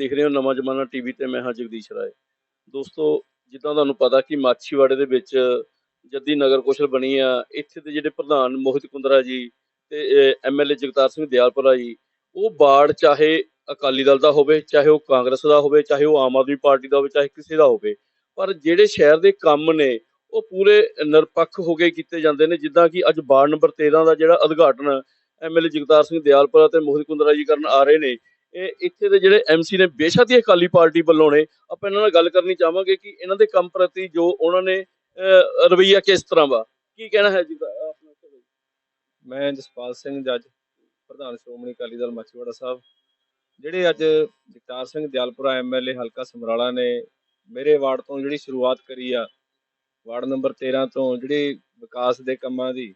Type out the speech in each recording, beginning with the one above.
ਦੇਖ ਰਹੇ ਹੋ ਨਵਾਂ ਜ਼ਮਾਨਾ ਟੀਵੀ ਤੇ ਮੈਂ ਹਾਂ ਜਗਦੀਸ਼ ਰਾਏ। ਦੋਸਤੋ, ਜਿੱਦਾਂ ਤੁਹਾਨੂੰ ਪਤਾ ਕਿ ਮਾਛੀਵਾੜੇ ਦੇ ਵਿੱਚ ਜੱਦੀ ਨਗਰ ਕੌਂਸਲ ਬਣੀ ਆ। ਇੱਥੇ ਦੇ ਜਿਹੜੇ ਪ੍ਰਧਾਨ ਮੋਹਿਤ ਕੁੰਦਰਾ ਜੀ ਤੇ ਐਮਐਲਏ ਜਗਤਾਰ ਸਿੰਘ ਦਿਆਲਪੁਰਾ ਜੀ, ਉਹ ਬਾੜ ਚਾਹੇ ਅਕਾਲੀ ਦਲ ਦਾ ਹੋਵੇ, ਚਾਹੇ ਉਹ ਕਾਂਗਰਸ ਦਾ ਹੋਵੇ, ਚਾਹੇ ਉਹ ਆਮ ਆਦਮੀ ਪਾਰਟੀ ਦਾ ਹੋਵੇ, ਚਾਹੇ ਕਿਸੇ ਦਾ ਹੋਵੇ, ਪਰ ਜਿਹੜੇ ਸ਼ਹਿਰ ਦੇ ਕੰਮ ਨੇ, ਉਹ ਪੂਰੇ ਨਿਰਪੱਖ ਹੋ ਕੇ ਕੀਤੇ ਜਾਂਦੇ ਨੇ। ਜਿੱਦਾਂ ਕਿ ਅੱਜ ਵਾਰਡ ਨੰਬਰ 13 ਦਾ ਜਿਹੜਾ ਉਦਘਾਟਨ ਐਮਐਲਏ ਜਗਤਾਰ ਸਿੰਘ ਦਿਆਲਪੁਰਾ ਤੇ ਮੋਹਿਤ ਕੁੰਦਰਾ ਜੀ ਕਰਨ ਆ ਰਹੇ ਨੇ ਇੱਥੇ ਦੇ ਜਿਹੜੇ ਐਮਸੀ ਨੇ ਬੇਸ਼ੱਕ ਹੀ ਅਕਾਲੀ ਪਾਰਟੀ ਵੱਲੋਂ ਨੇ ਆਪਾਂ ਇਹਨਾਂ ਨਾਲ ਗੱਲ ਕਰਨੀ ਚਾਹਾਂਗੇ ਕਿ ਇਹਨਾਂ ਦੇ ਕੰਮ ਪ੍ਰਤੀ ਜੋ ਉਹਨਾਂ ਨੇ ਅਹ, ਰਵੱਈਆ ਕਿਸ ਤਰ੍ਹਾਂ ਵਾ? ਕੀ ਕਹਿਣਾ ਹੈ ਜੀ ਆਪਣਾ ਮੈਂ ਜਸਪਾਲ ਸਿੰਘ ਜੱਜ ਪ੍ਰਧਾਨ ਸ਼੍ਰੋਮਣੀ ਅਕਾਲੀ ਦਲ ਮਾਛੀਵਾੜਾ ਸਾਹਿਬ। ਜਿਹੜੇ ਅੱਜ ਜਗਤਾਰ ਸਿੰਘ ਦਿਆਲਪੁਰਾ ਐਮਐਲਏ ਹਲਕਾ ਸਮਰਾਲਾ ਨੇ ਮੇਰੇ ਵਾਰਡ ਤੋਂ ਜਿਹੜੀ ਸ਼ੁਰੂਆਤ ਕਰੀ ਆ ਵਾਰਡ ਨੰਬਰ 13 ਤੋਂ ਜਿਹੜੇ ਵਿਕਾਸ ਦੇ ਕੰਮਾਂ ਦੀ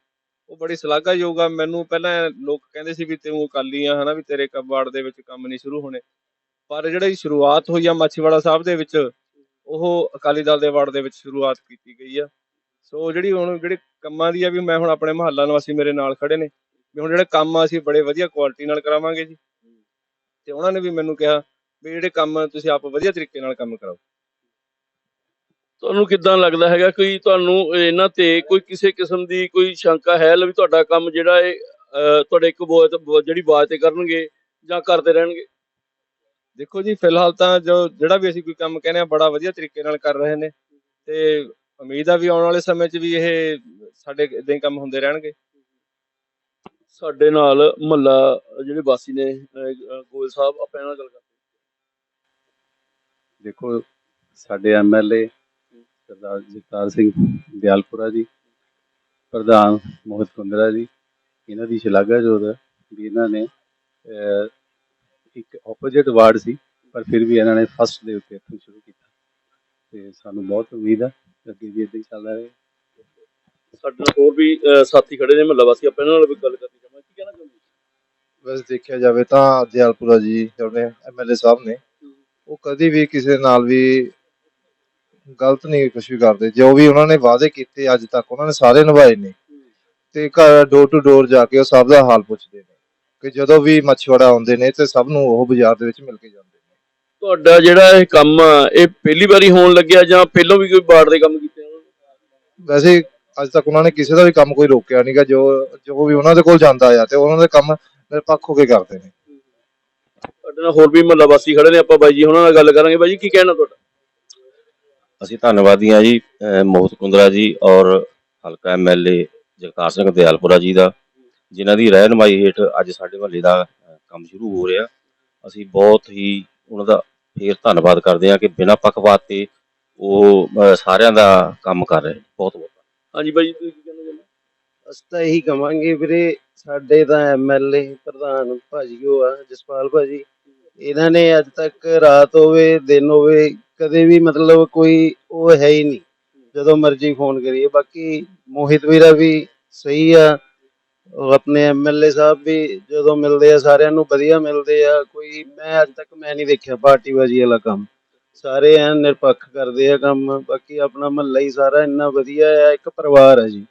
ਉਹ ਬੜੀ ਸ਼ਲਾਘਾਯੋਗ ਆ। ਮੈਨੂੰ ਪਹਿਲਾਂ ਲੋਕ ਕਹਿੰਦੇ ਸੀ ਵੀ ਤੂੰ ਅਕਾਲੀ ਆ ਹਨਾ, ਵੀ ਤੇਰੇ ਕ- ਦੇ ਵਿੱਚ ਕੰਮ ਨਹੀਂ ਸ਼ੁਰੂ ਹੋਣੇ। ਪਰ ਜਿਹੜੀ ਸ਼ੁਰੂਆਤ ਹੋਈ ਆ ਮਾਛੀਵਾੜਾ ਸਾਹਿਬ ਦੇ ਵਿੱਚ, ਉਹ ਅਕਾਲੀ ਦਲ ਦੇ ਵਾਰਡ ਦੇ ਵਿੱਚ ਸ਼ੁਰੂਆਤ ਕੀਤੀ ਗਈ ਆ। ਸੋ ਜਿਹੜੀ ਹੁਣ, ਜਿਹੜੇ ਕੰਮਾਂ ਦੀ ਆ ਵੀ ਮੈਂ ਹੁਣ ਆਪਣੇ ਮਹੱਲਾ ਨਿਵਾਸੀ ਮੇਰੇ ਨਾਲ ਖੜੇ ਨੇ, ਵੀ ਹੁਣ ਜਿਹੜੇ ਕੰਮ ਆ ਅਸੀਂ ਬੜੇ ਵਧੀਆ ਕੁਆਲਿਟੀ ਨਾਲ ਕਰਾਵਾਂਗੇ ਜੀ। ਤੇ ਉਹਨਾਂ ਨੇ ਵੀ ਮੈਨੂੰ ਕਿਹਾ ਵੀ ਜਿਹੜੇ ਕੰਮ ਤੁਸੀਂ ਆਪ ਵਧੀਆ ਤਰੀਕੇ ਨਾਲ ਕੰਮ ਕਰਾਓ। ਤੁਹਾਨੂੰ ਕਿੱਦਾਂ ਲੱਗਦਾ ਹੈਗਾ ਕੋਈ ਤੁਹਾਨੂੰ ਇਹਨਾਂ ਤੇ ਕੋਈ ਕਿਸੇ ਕਿਸਮ ਦੀ ਕੋਈ ਸ਼ੰਕਾ ਹੈ ਲੈ ਵੀ ਤੁਹਾਡਾ ਕੰਮ ਜਿਹੜਾ ਇਹ ਤੁਹਾਡੇ ਇੱਕ ਜਿਹੜੀ ਆਵਾਜ਼ ਤੇ ਕਰਨਗੇ ਜਾਂ ਕਰਦੇ ਰਹਿਣਗੇ? ਦੇਖੋ ਜੀ ਫਿਲਹਾਲ ਤਾਂ ਜੋ ਜਿਹੜਾ ਵੀ ਅਸੀਂ ਕੋਈ ਕੰਮ ਕਹਿੰਦੇ ਆ ਬੜਾ ਵਧੀਆ ਤਰੀਕੇ ਨਾਲ ਕਰ ਰਹੇ ਨੇ ਤੇ ਉਮੀਦ ਆ ਵੀ ਆਉਣ ਵਾਲੇ ਸਮੇਂ 'ਚ ਵੀ ਇਹ ਸਾਡੇ ਇਦਾਂ ਹੀ ਕੰਮ ਹੁੰਦੇ ਰਹਿਣਗੇ। ਸਾਡੇ ਨਾਲ ਮਹੱਲਾ ਜਿਹੜੇ ਵਾਸੀ ਨੇ ਗੋਇਲ ਸਾਹਿਬ ਆਪਾਂ ਇਹਨਾਂ ਨਾਲ ਗੱਲ ਕਰਦੇ ਦੇਖੋ ਸਾਡੇ ਐਮਐਲਏ ਸਰਦਾਰ ਜਗਤਾਰ ਸਿੰਘ ਦਿਆਲਪੁਰਾ ਜੀ ਪ੍ਰਧਾਨ ਮੋਹਿਤ ਕੁੰਦਰਾ ਜੀ ਇਹਨਾਂ ਦੀ ਸ਼ਲਾਘਾਯੋਗ ਹੈ ਵੀ ਇਹਨਾਂ ਨੇ ਇੱਕ ਆਪੋਜੀਟ ਵਾਰਡ ਸੀ ਪਰ ਫਿਰ ਵੀ ਇਹਨਾਂ ਨੇ ਫਸਟ ਦੇ ਉੱਤੇ ਇੱਥੋਂ ਸ਼ੁਰੂ ਕੀਤਾ। ਤੇ ਸਾਨੂੰ ਬਹੁਤ ਉਮੀਦ ਹੈ ਕਿ ਅੱਗੇ ਵੀ ਇਦਾਂ ਹੀ ਚੱਲਦਾ ਰਹੇ। ਸਾਡੇ ਨਾਲ ਹੋਰ ਵੀ ਸਾਥੀ ਖੜੇ ਨੇ ਮਹੱਲਾ ਵਾਸੀ ਆਪਾਂ ਇਹਨਾਂ ਨਾਲ ਵੀ ਗੱਲ ਕਰਨੀ ਚਾਹਾਂਗੇ ਕੀ ਕਹਿਣਾ ਚਾਹੁੰਦੇ ਵੈਸੇ ਦੇਖਿਆ ਜਾਵੇ ਤਾਂ ਦਿਆਲਪੁਰਾ ਜੀ ਜਿਹੜੇ ਐਮਐਲਏ ਸਾਹਿਬ ਨੇ ਉਹ ਕਦੀ ਵੀ ਕਿਸੇ ਨਾਲ ਵੀ ਗਲਤ ਨਹੀਂ ਕੁਝ ਵੀ ਕਰਦੇ। ਜੋ ਵੀ ਉਹਨਾਂ ਨੇ ਵਾਅਦੇ ਕੀਤੇ ਅੱਜ ਤੱਕ ਉਹਨਾਂ ਨੇ ਸਾਰੇ ਨਿਭਾਏ ਨੇ। ਤੇ ਘਰ ਡੋਰ ਟੂ ਡੋਰ ਜਾ ਕੇ ਉਹ ਸਭ ਦਾ ਹਾਲ ਪੁੱਛਦੇ ਨੇ। ਕਿ ਜਦੋਂ ਵੀ ਮੱਛਵੜਾ ਆਉਂਦੇ ਨੇ ਤੇ ਸਭ ਨੂੰ ਉਹ ਬਾਜ਼ਾਰ ਦੇ ਵਿੱਚ ਮਿਲ ਕੇ ਜਾਂਦੇ ਨੇ। ਤੁਹਾਡਾ ਜਿਹੜਾ ਇਹ ਕੰਮ ਇਹ ਪਹਿਲੀ ਵਾਰੀ ਹੋਣ ਲੱਗਿਆ ਜਾਂ ਪਹਿਲਾਂ ਵੀ ਕੋਈ ਬਾੜ ਦੇ ਕੰਮ ਕੀਤੇ ਵੈਸੇ ਅੱਜ ਤੱਕ ਉਹਨਾਂ ਨੇ ਕਿਸੇ ਦਾ ਵੀ ਕੰਮ ਕੋਈ ਰੋਕਿਆ ਨਹੀਂਗਾ ਜੋ ਜੋ ਵੀ ਉਹਨਾਂ ਦੇ ਕੋਲ ਜਾਂਦਾ ਆ ਤੇ ਉਹਨਾਂ ਦੇ ਕੰਮ ਨਿਰਪੱਖ ਹੋ ਕੇ ਕਰਦੇ ਨੇ। ਸਾਡੇ ਨਾਲ ਹੋਰ ਵੀ ਮਹੱਲਾ ਵਾਸੀ ਖੜੇ ਨੇ। ਆਪਾਂ ਬਾਈ ਜੀ ਉਹਨਾਂ ਨਾਲ ਗੱਲ ਕਰਾਂਗੇ। ਬਾਈ ਜੀ ਕੀ ਕਹਿਣਾ ਤੁਹਾਡਾ? ਅਸੀਂ ਧੰਨਵਾਦੀ ਹਾਂ ਜੀ ਮੋਹਿਤ ਕੁੰਦਰਾ ਜੀ ਔਰ ਹਲਕਾ ਐਮਐਲਏ ਜਗਤਾਰ ਸਿੰਘ ਦਿਆਲਪੁਰਾ ਜੀ ਦਾ ਜਿਨ੍ਹਾਂ ਦੀ ਰਹਿਨਮਾਈ ਹੇਠ ਅੱਜ ਸਾਡੇ ਮਹੱਲੇ ਦਾ ਕੰਮ ਸ਼ੁਰੂ ਹੋ ਰਿਹਾ। ਅਸੀਂ ਬਹੁਤ ਹੀ ਉਹਨਾਂ ਦਾ ਫੇਰ ਧੰਨਵਾਦ ਕਰਦੇ ਹਾਂ ਕਿ ਬਿਨਾਂ ਪੱਖਪਾਤ ਤੇ ਉਹ ਸਾਰਿਆਂ ਦਾ ਕੰਮ ਕਰ ਰਹੇ ਬਹੁਤ ਬਹੁਤ ਹਾਂਜੀ ਬਾਈ ਜੀ ਤੁਸੀਂ ਕੀ ਕਹਿਣਾ ਚਾਹੁੰਦੇ ਅਸੀਂ ਤਾਂ ਇਹੀ ਕਵਾਂਗੇ ਵੀਰੇ ਸਾਡੇ ਤਾਂ ਐਮਐਲਏ ਪ੍ਰਧਾਨ ਭਾਜੀ ਉਹ ਆ ਜਸਪਾਲ ਭਾਜੀ। ਇਹਨਾਂ ਨੇ ਅੱਜ ਤੱਕ ਰਾਤ ਹੋਵੇ ਦਿਨ ਹੋਵੇ ਕਦੇ ਵੀ ਮਤਲਬ ਕੋਈ ਉਹ ਹੈ ਹੀ ਨਹੀਂ। ਜਦੋਂ ਮਰਜ਼ੀ ਫੋਨ ਕਰੀਏ। ਬਾਕੀ ਮੋਹਿਤ ਵੀਰਾ ਵੀ ਸਹੀ ਆ। ਉਹ ਆਪਣੇ ਐਮਐਲਏ ਸਾਹਿਬ ਵੀ ਜਦੋਂ ਮਿਲਦੇ ਆ, ਸਾਰਿਆਂ ਨੂੰ ਵਧੀਆ ਮਿਲਦੇ ਆ। ਕੋਈ ਮੈਂ ਅੱਜ ਤੱਕ ਮੈਂ ਨਹੀਂ ਦੇਖਿਆ ਪਾਰਟੀਬਾਜ਼ੀ ਵਾਲਾ ਕੰਮ। ਸਾਰੇ ਐਨ ਨਿਰਪੱਖ ਕਰਦੇ ਆ ਕੰਮ। ਬਾਕੀ ਆਪਣਾ ਮਹੱਲਾ ਹੀ ਸਾਰਾ ਇੰਨਾ ਵਧੀਆ ਆ। ਇੱਕ ਪਰਿਵਾਰ ਆ ਜੀ।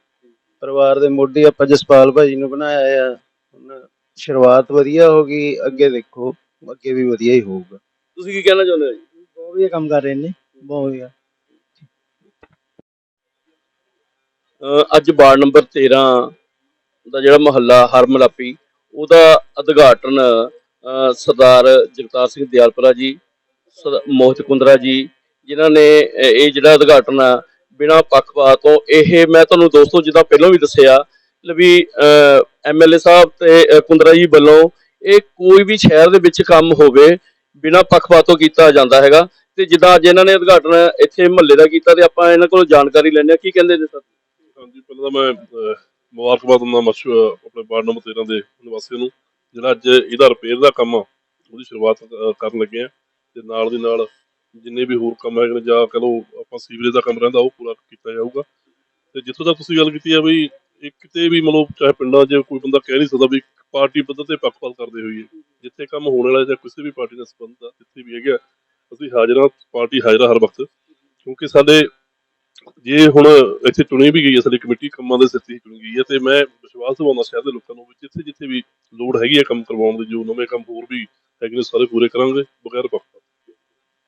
ਪਰਿਵਾਰ ਦੇ ਮੋਢੀ ਆਪਾਂ ਜਸਪਾਲ ਭਾਜੀ ਨੂੰ ਬਣਾਇਆ ਆ। ਹੁਣ ਸ਼ੁਰੂਆਤ ਵਧੀਆ ਹੋ ਗਈ। ਅੱਗੇ ਦੇਖੋ। ਅੱਗੇ ਵੀ ਵਧੀਆ ਹੀ ਹੋਊਗਾ। ਤੁਸੀਂ ਕੀ ਕਹਿਣਾ ਚਾਹੁੰਦੇ ਹੋ ਜੀ? ਵਧੀਆ ਕੰਮ ਕਰ ਰਹੇ ਨੇ, ਬਹੁਤ ਵਧੀਆ। ਅਹ ਅੱਜ ਵਾਰਡ ਨੰਬਰ 13 ਦਾ ਜਿਹੜਾ ਮਹੱਲਾ ਹਰਮਲਾਪੀ, ਉਹਦਾ ਉਦਘਾਟਨ, ਅਹ ਸਰਦਾਰ ਜਗਤਾਰ ਸਿੰਘ ਦਿਆਲਪੁਰਾ ਜੀ, ਸਰ- ਮੋਹਿਤ ਕੁੰਦਰਾ ਜੀ, ਜਿਨ੍ਹਾਂ ਨੇ, ਅਹ ਇਹ ਜਿਹੜਾ ਉਦਘਾਟਨ ਆ, ਬਿਨਾਂ ਪੱਖਪਾਤ ਤੋਂ, ਇਹ ਮੈਂ ਤੁਹਾਨੂੰ ਦੋਸਤੋ ਜਿੱਦਾਂ ਪਹਿਲਾਂ ਵੀ ਦੱਸਿਆ ਲੈ ਵੀ ਐਮਐਲਏ ਸਾਹਿਬ ਤੇ, ਅਹ ਕੁੰਦਰਾ ਜੀ ਵੱਲੋਂ ਇਹ ਕੋਈ ਵੀ ਸ਼ਹਿਰ ਦੇ ਵਿੱਚ ਕੰਮ ਹੋਵੇ, ਬਿਨਾਂ ਪੱਖਪਾਤ ਤੋਂ ਕੀਤਾ ਜਾਂਦਾ ਹੈਗਾ। ਤੇ ਜਿੱਦਾਂ ਅੱਜ ਇਹਨਾਂ ਨੇ ਉਦਘਾਟਨ ਇੱਥੇ ਮਹੱਲੇ ਦਾ ਕੀਤਾ ਤੇ ਆਪਾਂ ਇਹਨਾਂ ਕੋਲੋਂ ਜਾਣਕਾਰੀ ਲੈਣੇ ਆ ਕੀ ਕਹਿੰਦੇ ਨੇ ਸਰ? ਹਾਂਜੀ, ਪਹਿਲਾਂ ਤਾਂ ਮੈਂ ਮੁਬਾਰਕਬਾਦ ਦਿੰਦਾ ਮਸ਼ ਆਪਣੇ ਵਾਰਡ ਨੰਬਰ 13 ਦੇ ਨਿਵਾਸੀਆਂ ਨੂੰ। ਜਿਹੜਾ ਅੱਜ ਇਹਦਾ ਰਿਪੇਅਰ ਦਾ ਕੰਮ ਉਹਦੀ ਸ਼ੁਰੂਆਤ ਕਰਨ ਲੱਗੇ ਆ। ਤੇ ਨਾਲ ਦੀ ਨਾਲ ਜਿੰਨੇ ਵੀ ਹੋਰ ਕੰਮ ਹੈਗੇ ਜਾਂ ਕਹ ਲਓ ਆਪਾਂ ਸੀਵਰੇਜ ਦਾ ਕੰਮ ਰਹਿੰਦਾ, ਉਹ ਪੂਰਾ ਕੀਤਾ ਜਾਊਗਾ। ਤੇ ਜਿੱਥੋਂ ਤੱਕ ਤੁਸੀਂ ਗੱਲ ਕੀਤੀ ਆ ਵੀ ਇਹ ਕਿਤੇ ਵੀ ਮਤਲਬ ਚਾਹੇ ਪਿੰਡਾਂ 'ਚ ਕੋਈ ਬੰਦਾ ਕਹਿ ਨਹੀਂ ਸਕਦਾ ਵੀ ਪਾਰਟੀ ਪੱਧਰ ਤੇ ਪੱਖਪਾਤ ਕਰਦੇ ਹੋਈਏ। ਜਿੱਥੇ ਕੰਮ ਹੋਣ ਵਾਲਾ ਜਾਂ ਕਿਸੇ ਵੀ ਪਾਰਟੀ ਨਾਲ ਸੰਬੰਧ ਆ, ਜਿੱਥੇ ਵੀ ਹੈਗਾ ਅਸੀਂ ਹਾਜ਼ਰਾਂ ਪਾਰਟੀ ਹਾਜ਼ਰਾ ਹਰ ਵਕਤ। ਕਿਉਂਕਿ ਸਾਡੇ ਜੇ ਹੁਣ ਇੱਥੇ ਚੁਣੀ ਵੀ ਗਈ ਹੈ ਸਾਡੀ ਕਮੇਟੀ ਕੰਮਾਂ ਦੇ ਸਿਰ ਤੇ ਚੁਣੀ ਗਈ ਹੈ ਤੇ ਮੈਂ ਵਿਸ਼ਵਾਸ ਦਿਵਾਉਂਦਾ ਸ਼ਹਿਰ ਦੇ ਲੋਕਾਂ ਨੂੰ ਵੀ ਜਿੱਥੇ ਜਿੱਥੇ ਵੀ ਲੋੜ ਹੈਗੀ ਹੈ ਕੰਮ ਕਰਵਾਉਣ ਦੀ ਜੋ ਨਵੇਂ ਕੰਮ ਹੋਰ ਵੀ ਹੈਗੇ ਨੇ ਸਾਰੇ ਪੂਰੇ ਕਰਾਂਗੇ ਬਗੈਰ ਪੱਖਪਾਤ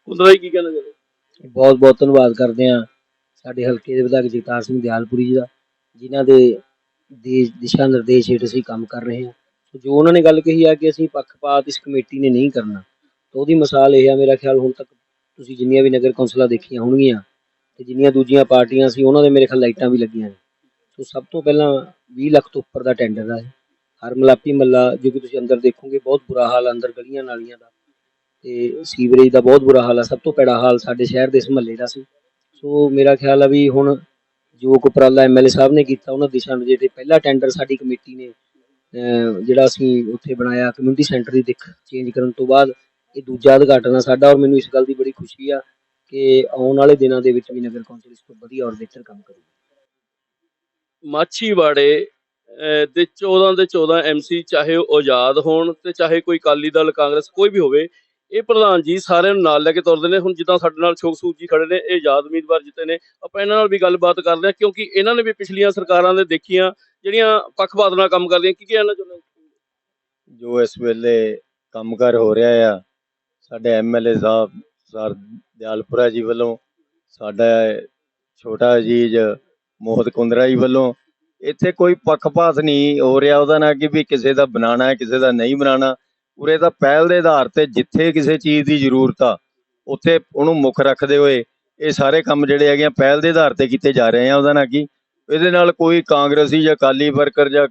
ਕੁੰਦਰਾ ਜੀ ਕੀ ਕਹਿਣਾ ਚਾਹੁੰਦੇ ਬਹੁਤ ਬਹੁਤ ਧੰਨਵਾਦ ਕਰਦੇ ਹਾਂ ਸਾਡੇ ਹਲਕੇ ਦੇ ਵਿਧਾਇਕ ਜਗਤਾਰ ਸਿੰਘ ਦਿਆਲਪੁਰੀ ਜੀ ਦਾ ਜਿਨ੍ਹਾਂ ਦੇ ਦਿਸ਼ਾ ਨਿਰਦੇਸ਼ ਹੇਠ ਅਸੀਂ ਕੰਮ ਕਰ ਰਹੇ ਹਾਂ। ਜੋ ਉਹਨਾਂ ਨੇ ਗੱਲ ਕਹੀ ਆ ਕਿ ਅਸੀਂ ਪੱਖਪਾਤ ਇਸ ਕਮੇਟੀ ਨੇ ਨਹੀਂ ਕਰਨਾ। ਤਾਂ ਉਹਦੀ ਮਿਸਾਲ ਇਹ ਆ ਮੇਰਾ ਖਿਆਲ ਹੁਣ ਤੱਕ ਤੁਸੀਂ ਜਿੰਨੀਆਂ ਵੀ ਨਗਰ ਕੌਂਸਲਾਂ ਦੇਖੀਆਂ ਹੋਣਗੀਆਂ ਤੇ ਜਿੰਨੀਆਂ ਦੂਜੀਆਂ ਪਾਰਟੀਆਂ ਸੀ, ਉਹਨਾਂ ਦੇ ਮੇਰੇ ਖਿਆਲ ਲਾਈਟਾਂ ਵੀ ਲੱਗੀਆਂ ਨੇ। ਸੋ ਸਭ ਤੋਂ ਪਹਿਲਾਂ 20 ਲੱਖ ਤੋਂ ਉੱਪਰ ਦਾ ਟੈਂਡਰ ਆ ਹਰ ਮਲਾਪੀ ਮੱਲਾ, ਜੋ ਕਿ ਤੁਸੀਂ ਅੰਦਰ ਦੇਖੋਗੇ, ਬਹੁਤ ਬੁਰਾ ਹਾਲ ਅੰਦਰ ਗਲੀਆਂ ਨਾਲੀਆਂ ਦਾ। ਤੇ ਸੀਵਰੇਜ ਦਾ ਬਹੁਤ ਬੁਰਾ ਹਾਲ ਆ। ਸਭ ਤੋਂ ਭੈੜਾ ਹਾਲ ਸਾਡੇ ਸ਼ਹਿਰ ਦੇ ਇਸ ਮਹੱਲੇ ਦਾ ਸੀ। ਸੋ ਮੇਰਾ ਖਿਆਲ ਆ ਵੀ ਹੁਣ ਜੋ ਕੁ ਉਪਰਾਲਾ ਐਮਐਲਏ ਸਾਹਿਬ ਨੇ ਕੀਤਾ, ਉਹਨਾਂ ਦਿਸ਼ਾ ਜਿਹੜੇ ਪਹਿਲਾ ਟੈਂਡਰ ਸਾਡੀ ਕਮੇਟੀ ਨੇ ਜਿਹੜਾ ਅਸੀਂ ਉੱਥੇ ਬਣਾਇਆ ਕਮਿਊਨਿਟੀ ਸੈਂਟਰ ਦੀ ਦਿੱਖ ਚੇਂਜ ਕਰਨ ਤੋਂ ਬਾਅਦ ਇਹ ਦੂਜਾ ਉਦਘਾਟਨ ਆ ਸਾਡਾ ਔਰ ਮੈਨੂੰ ਇਸ ਗੱਲ ਦੀ ਬੜੀ ਖੁਸ਼ੀ ਆ ਕਿ ਆਉਣ ਵਾਲੇ ਦਿਨਾਂ ਦੇ ਵਿੱਚ ਵੀ ਨਗਰ ਕੌਂਸਲ ਇਸ ਤੋਂ ਵਧੀਆ ਔਰ ਬਿਹਤਰ ਕੰਮ ਕਰੂਗੀ। ਮਾਛੀਵਾੜੇ ਦੇ 14 ਦੇ 14 ਐਮਸੀ ਚਾਹੇ ਉਹ ਆਜ਼ਾਦ ਹੋਣ ਤੇ ਚਾਹੇ ਕੋਈ ਅਕਾਲੀ ਦਲ ਕਾਂਗਰਸ ਕੋਈ ਵੀ ਹੋਵੇ ਇਹ ਪ੍ਰਧਾਨ ਜੀ ਸਾਰਿਆਂ ਨੂੰ ਨਾਲ ਲੈ ਕੇ ਤੁਰਦੇ ਨੇ। ਹੁਣ ਜਿੱਦਾਂ ਸਾਡੇ ਨਾਲ ਸ਼ੋਕ ਸੂਦ ਜੀ ਖੜੇ ਨੇ ਇਹ ਆਜ਼ਾਦ ਉਮੀਦਵਾਰ ਜਿੱਤੇ ਨੇ। ਆਪਾਂ ਇਹਨਾਂ ਨਾਲ ਵੀ ਗੱਲਬਾਤ ਕਰਦੇ ਹਾਂ ਕਿਉਂਕਿ ਇਹਨਾਂ ਨੇ ਵੀ ਪਿਛਲੀਆਂ ਸਰਕਾਰਾਂ ਦੇ ਦੇਖੀਆਂ ਜਿਹੜੀਆਂ ਪੱਖਪਾਤ ਨਾਲ ਕੰਮ ਕਰਦੀਆਂ ਕੀ ਕਹਿਣਾ ਚਾਹੁੰਦੇ ਹੋ? ਜੋ ਇਸ ਵੇਲੇ ਕੰਮਕਾਰ ਹੋ ਰਿਹਾ ਆ ਸਾਡੇ ਐਮਐਲਏ ਸਾਹਿਬ, ਸਰ ਦਿਆਲਪੁਰਾ ਜੀ ਵੱਲੋਂ, ਸਾਡਾ ਛੋਟਾ ਅਜੀਜ਼ ਮੋਹਤ ਕੁੰਦਰਾ ਜੀ ਵੱਲੋਂ, ਇੱਥੇ ਕੋਈ ਪੱਖਪਾਤ ਨਹੀਂ ਹੋ ਰਿਹਾ ਉਹਦਾ ਨਾ ਕਿ ਵੀ ਕਿਸੇ ਦਾ ਬਣਾਉਣਾ ਹੈ ਕਿਸੇ ਦਾ ਨਹੀਂ ਬਣਾਉਣਾ। ਉਰੇ ਤਾਂ ਪਹਿਲ ਦੇ ਆਧਾਰ ਤੇ ਜਿੱਥੇ ਕਿਸੇ ਚੀਜ਼ ਦੀ ਜ਼ਰੂਰਤ ਆ, ਉੱਥੇ ਉਹਨੂੰ ਮੁੱਖ ਰੱਖਦੇ ਹੋਏ ਇਹ ਸਾਰੇ ਕੰਮ ਜਿਹੜੇ ਹੈਗੇ ਆ, ਪਹਿਲ ਦੇ ਆਧਾਰ ਤੇ ਕੀਤੇ ਜਾ ਰਹੇ ਆ ਉਹਦਾ ਨਾ ਕਿ ਇਹਦੇ ਨਾਲ ਕੋਈ ਕਾਂਗਰਸੀ ਜਾਂ ਅਕਾਲੀ ਵਰਕਰ ਜਾਂ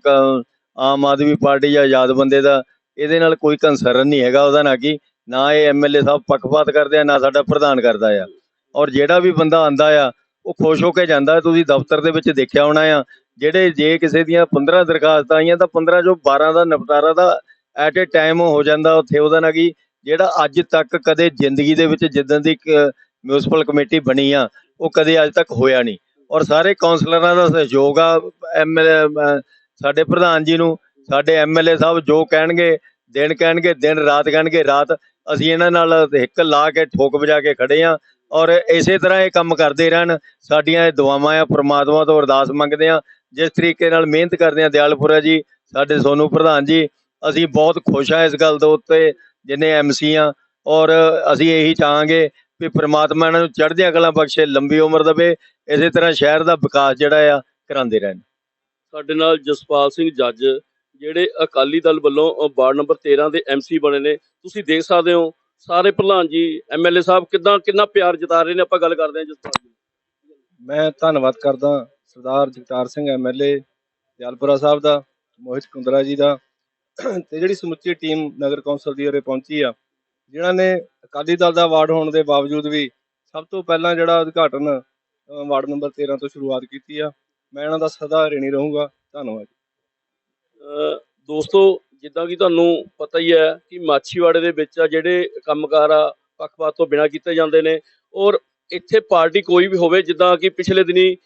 ਆਮ ਆਦਮੀ ਪਾਰਟੀ ਜਾਂ ਆਜ਼ਾਦ ਬੰਦੇ ਦਾ ਇਹਦੇ ਨਾਲ ਕੋਈ ਕੰਸਰਨ ਨਹੀਂ ਹੈਗਾ ਉਹਦਾ ਨਾ ਕਿ ਨਾ ਇਹ ਐਮਐਲਏ ਸਾਹਿਬ ਪੱਖਪਾਤ ਕਰਦੇ ਆ, ਨਾ ਸਾਡਾ ਪ੍ਰਧਾਨ ਕਰਦਾ ਆ। ਔਰ ਜਿਹੜਾ ਵੀ ਬੰਦਾ ਆਂਦਾ ਆ, ਉਹ ਖੁਸ਼ ਹੋ ਕੇ ਜਾਂਦਾ ਤੁਸੀਂ ਦਫ਼ਤਰ ਦੇ ਵਿੱਚ ਦੇਖਿਆ ਹੋਣਾ ਆ, ਜਿਹੜੇ ਜੇ ਕਿਸੇ ਦੀਆਂ 15 ਦਰਖਾਸਤਾਂ ਆਈਆਂ, ਤਾਂ 15 ਚੋਂ 12 ਦਾ ਨਿਪਟਾਰਾ ਦਾ ਐਟ ਏ ਟਾਈਮ ਹੋ ਜਾਂਦਾ, ਉੱਥੇ ਉਹਦਾ ਨਾ ਕਿ? ਜਿਹੜਾ ਅੱਜ ਤੱਕ ਕਦੇ ਜ਼ਿੰਦਗੀ ਦੇ ਵਿੱਚ ਜਿੱਦਾਂ ਦੀ ਮਿਊਨਿਸਪਲ ਕਮੇਟੀ ਬਣੀ ਆ, ਉਹ ਕਦੇ ਅੱਜ ਤੱਕ ਹੋਇਆ ਨਹੀਂ। ਔਰ ਸਾਰੇ ਕਾਉਂਸਲਰਾਂ ਦਾ ਸਹਿਯੋਗ ਆ ਐਮਐਲਏ ਸਾਡੇ ਪ੍ਰਧਾਨ ਜੀ ਨੂੰ, ਸਾਡੇ ਐਮਐਲਏ ਸਾਹਿਬ ਜੋ ਕਹਿਣਗੇ, ਦਿਨ ਕਹਿਣਗੇ, ਦਿਨ ਰਾਤ ਕਹਿਣਗੇ, ਰਾਤ ਅਸੀਂ ਇਹਨਾਂ ਨਾਲ ਹਿੱਕ ਲਾ ਕੇ ਠੋਕ ਵਜਾ ਕੇ ਖੜੇ ਆ ਔਰ ਇਸੇ ਤਰ੍ਹਾਂ ਇਹ ਕੰਮ ਕਰਦੇ ਰਹਿਣ। ਸਾਡੀਆਂ ਇਹ ਦੁਆਵਾਂ ਆ, ਪ੍ਰਮਾਤਮਾ ਤੋਂ ਅਰਦਾਸ ਮੰਗਦੇ ਆ ਜਿਸ ਤਰੀਕੇ ਨਾਲ ਮਿਹਨਤ ਕਰਦੇ ਆ ਦਿਆਲਪੁਰਾ ਜੀ, ਸਾਡੇ ਸੋਨੂ ਪ੍ਰਧਾਨ ਜੀ, ਅਸੀਂ ਬਹੁਤ ਖੁਸ਼ ਆ ਇਸ ਗੱਲ ਦੇ ਉੱਤੇ, ਜਿੰਨੇ ਐਮਸੀ ਆ ਔਰ ਅਸੀਂ ਇਹੀ ਚਾਹਾਂਗੇ ਵੀ ਪ੍ਰਮਾਤਮਾ ਇਹਨਾਂ ਨੂੰ ਚੜ੍ਹਦੀਆਂ ਕਲਾਂ ਬਖਸ਼ੇ, ਲੰਬੀ ਉਮਰ ਦੇਵੇ, ਇਸੇ ਤਰ੍ਹਾਂ ਸ਼ਹਿਰ ਦਾ ਵਿਕਾਸ ਜਿਹੜਾ ਆ, ਕਰਾਉਂਦੇ ਰਹਿਣ। ਸਾਡੇ ਨਾਲ ਜਸਪਾਲ ਸਿੰਘ ਜੱਜ, ਜਿਹੜੇ ਅਕਾਲੀ ਦਲ ਵੱਲੋਂ ਵਾਰਡ ਨੰਬਰ 13 ਦੇ ਐਮਸੀ ਬਣੇ ਨੇ ਤੁਸੀਂ ਦੇਖ ਸਕਦੇ ਹੋ ਸਾਰੇ ਪ੍ਰਧਾਨ ਜੀ ਐਮਐਲਏ ਸਾਹਿਬ ਕਿਦਾਂ ਕਿੰਨਾ ਪਿਆਰ ਜਤਾ ਰਹੇ ਨੇ ਆਪਾਂ ਗੱਲ ਕਰਦੇ ਹਾਂ ਜਸਪਾਲ ਜੀ ਮੈਂ ਧੰਨਵਾਦ ਕਰਦਾ ਸਰਦਾਰ ਜਗਤਾਰ ਸਿੰਘ ਐਮਐਲਏ ਦਿਆਲਪੁਰਾ ਸਾਹਿਬ ਦਾ ਮੋਹਿਤ ਕੁੰਦਰਾ ਜੀ ਦਾ ਤੇ ਜਿਹੜੀ ਸਮੁੱਚੀ ਟੀਮ ਨਗਰ ਕੌਂਸਲ ਦੀ ਉਰੇ ਪਹੁੰਚੀ ਆ ਜਿਨ੍ਹਾਂ ਨੇ ਅਕਾਲੀ ਦਲ ਦਾ ਵਾਰਡ ਹੋਣ ਦੇ ਬਾਵਜੂਦ ਵੀ ਸਭ ਤੋਂ ਪਹਿਲਾਂ ਜਿਹੜਾ ਉਦਘਾਟਨ ਵਾਰਡ ਨੰਬਰ 13 ਤੋਂ ਸ਼ੁਰੂਆਤ ਕੀਤੀ ਆ ਮੈਂ ਇਹਨਾਂ ਦਾ ਸਦਾ ਰਿਣੀ ਰਹੂੰਗਾ ਧੰਨਵਾਦ ਦੋਸਤੋ ਜਿੱਦਾਂ ਕਿ ਤੁਹਾਨੂੰ ਪਤਾ ਹੀ ਹੈ ਕਿ ਮਾਛੀਵਾੜੇ ਦੇ ਵਿੱਚ ਆ ਜਿਹੜੇ ਕੰਮਕਾਰ ਆ ਪੱਖਪਾਤ ਤੋਂ ਬਿਨਾਂ ਕੀਤੇ ਜਾਂਦੇ ਨੇ ਔਰ ਇੱਥੇ ਪਾਰਟੀ ਕੋਈ ਵੀ ਹੋਵੇ, ਜਿੱਦਾਂ ਕਿ ਪਿਛਲੇ ਦਿਨੀ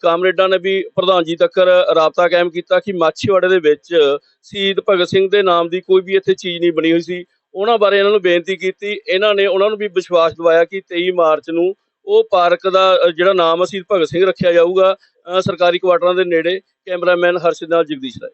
ਕਾਮਰੇਡਾਂ ਨੇ ਵੀ ਪ੍ਰਧਾਨ ਜੀ ਤੱਕ ਰਾਬਤਾ ਕਾਇਮ ਕੀਤਾ ਕਿ ਮਾਛੀਵਾੜੇ ਦੇ ਵਿੱਚ ਸ਼ਹੀਦ ਭਗਤ ਸਿੰਘ ਦੇ ਨਾਮ ਦੀ ਕੋਈ ਵੀ ਇੱਥੇ ਚੀਜ਼ ਨਹੀਂ ਬਣੀ ਹੋਈ ਸੀ। ਉਹਨਾਂ ਬਾਰੇ ਇਹਨਾਂ ਨੂੰ ਬੇਨਤੀ ਕੀਤੀ। ਇਹਨਾਂ ਨੇ ਉਹਨਾਂ ਨੂੰ ਵੀ ਵਿਸ਼ਵਾਸ ਦਿਵਾਇਆ ਕਿ 23 ਮਾਰਚ ਨੂੰ ਉਹ ਪਾਰਕ ਦਾ ਜਿਹੜਾ ਨਾਮ ਆ, ਸ਼ਹੀਦ ਭਗਤ ਸਿੰਘ ਰੱਖਿਆ ਜਾਊਗਾ ਸਰਕਾਰੀ ਕੁਆਟਰਾਂ ਦੇ ਨੇੜੇ। ਕੈਮਰਾਮੈਨ ਹਰਸ਼ਿਦ ਨਾਲ ਜਗਦੀਸ਼ ਰਾਏ।